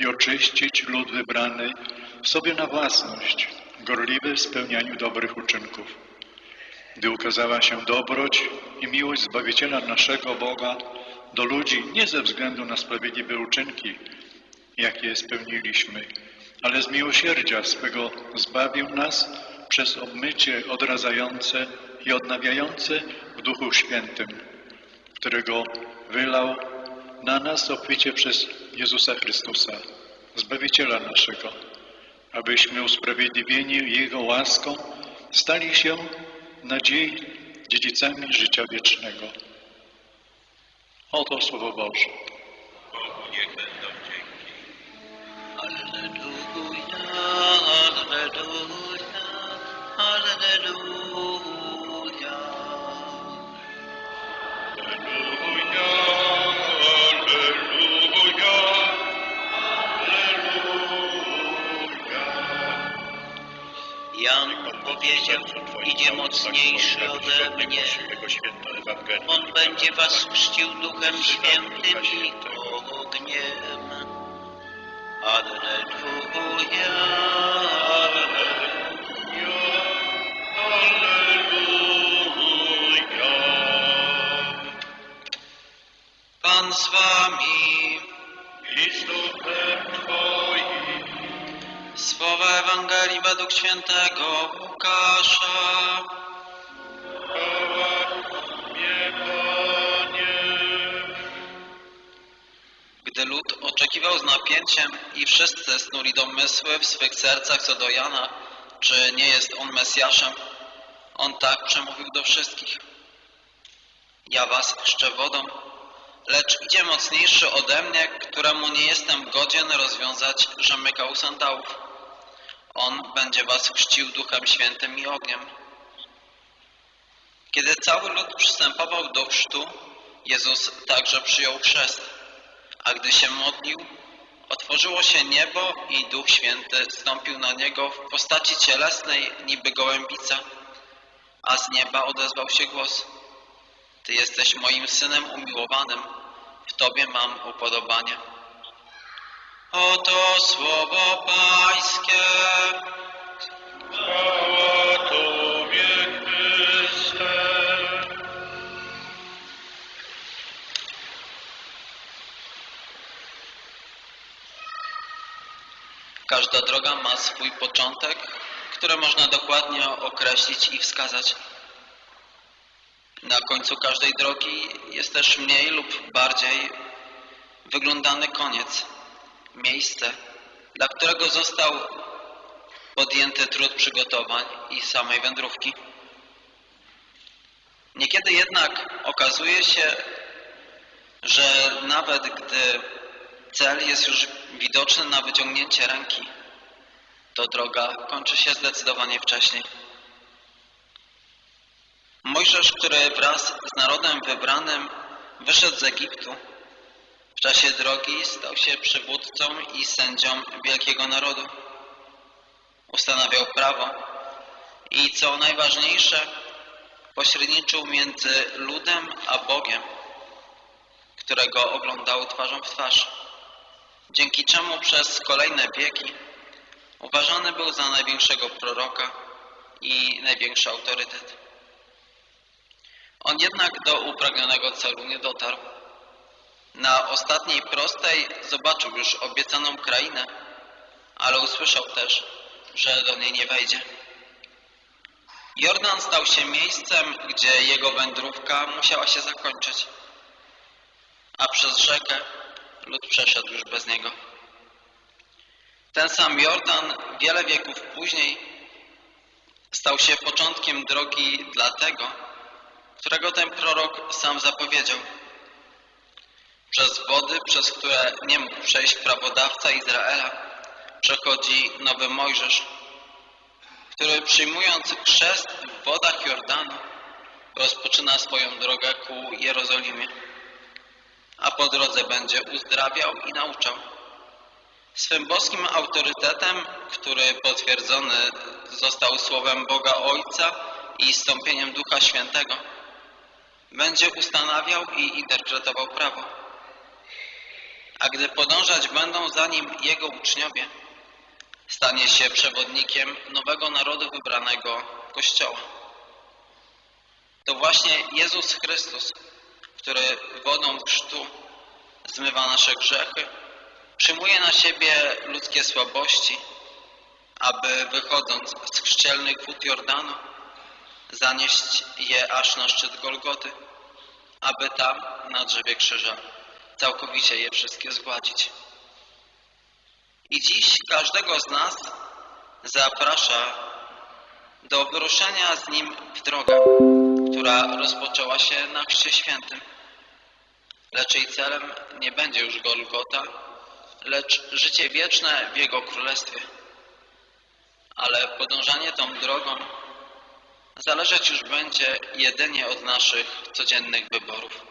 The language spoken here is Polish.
i oczyścić lud wybrany sobie na własność, gorliwy w spełnianiu dobrych uczynków. Gdy ukazała się dobroć i miłość Zbawiciela naszego Boga do ludzi nie ze względu na sprawiedliwe uczynki, jakie spełniliśmy, ale z miłosierdzia swego zbawił nas przez obmycie odradzające i odnawiające w Duchu Świętym, którego wylał na nas obficie przez Jezusa Chrystusa, Zbawiciela naszego, abyśmy usprawiedliwieni Jego łaską stali się nadziei dziedzicami życia wiecznego. Oto Słowo Boże. Bogu niech będą dzięki. Alleluja, Alleluja, idzie mocniejszy ode mnie. On będzie was chrzcił Duchem Świętym i ogniem. Alleluja, Słowa Ewangelii według świętego Łukasza. Gdy lud oczekiwał z napięciem i wszyscy snuli domysły w swych sercach co do Jana, czy nie jest on Mesjaszem, on tak przemówił do wszystkich. Ja was chrzczę wodą, lecz idzie mocniejszy ode mnie, któremu nie jestem godzien rozwiązać rzemyka u sandałów. On będzie was chrzcił Duchem Świętym i ogniem. Kiedy cały lud przystępował do chrztu, Jezus także przyjął chrzest. A gdy się modlił, otworzyło się niebo i Duch Święty stąpił na niego w postaci cielesnej, niby gołębica. A z nieba odezwał się głos. Ty jesteś moim synem umiłowanym, w Tobie mam upodobanie. Oto słowo Pańskie. Każda droga ma swój początek, który można dokładnie określić i wskazać. Na końcu każdej drogi jest też mniej lub bardziej wyglądany koniec, miejsce, dla którego został podjęty trud przygotowań i samej wędrówki. Niekiedy jednak okazuje się, że nawet gdy cel jest już widoczny na wyciągnięcie ręki, to droga kończy się zdecydowanie wcześniej. Mojżesz, który wraz z narodem wybranym wyszedł z Egiptu, w czasie drogi stał się przywódcą i sędzią wielkiego narodu. Ustanawiał prawo i co najważniejsze, pośredniczył między ludem a Bogiem, którego oglądał twarzą w twarz, dzięki czemu przez kolejne wieki uważany był za największego proroka i największy autorytet. On jednak do upragnionego celu nie dotarł. Na ostatniej prostej zobaczył już obiecaną krainę, ale usłyszał też, że do niej nie wejdzie. Jordan stał się miejscem, gdzie jego wędrówka musiała się zakończyć, a przez rzekę lud przeszedł już bez niego. Ten sam Jordan wiele wieków później stał się początkiem drogi dla tego, którego ten prorok sam zapowiedział. Przez wody, przez które nie mógł przejść prawodawca Izraela, przechodzi nowy Mojżesz, który przyjmując chrzest w wodach Jordanu, rozpoczyna swoją drogę ku Jerozolimie, a po drodze będzie uzdrawiał i nauczał. Swym boskim autorytetem, który potwierdzony został słowem Boga Ojca i stąpieniem Ducha Świętego, będzie ustanawiał i interpretował prawo. a gdy podążać będą za nim jego uczniowie, stanie się przewodnikiem nowego narodu wybranego Kościoła. To właśnie Jezus Chrystus, który wodą chrztu zmywa nasze grzechy, przyjmuje na siebie ludzkie słabości, aby wychodząc z chrzcielnych wód Jordanu, zanieść je aż na szczyt Golgoty, aby tam, na drzewie krzyża, całkowicie je wszystkie zgładzić. I dziś każdego z nas zaprasza do wyruszenia z Nim w drogę, która rozpoczęła się na Chrzcie Świętym. Lecz jej celem nie będzie już Golgota, lecz życie wieczne w Jego Królestwie. Ale podążanie tą drogą zależeć już będzie jedynie od naszych codziennych wyborów.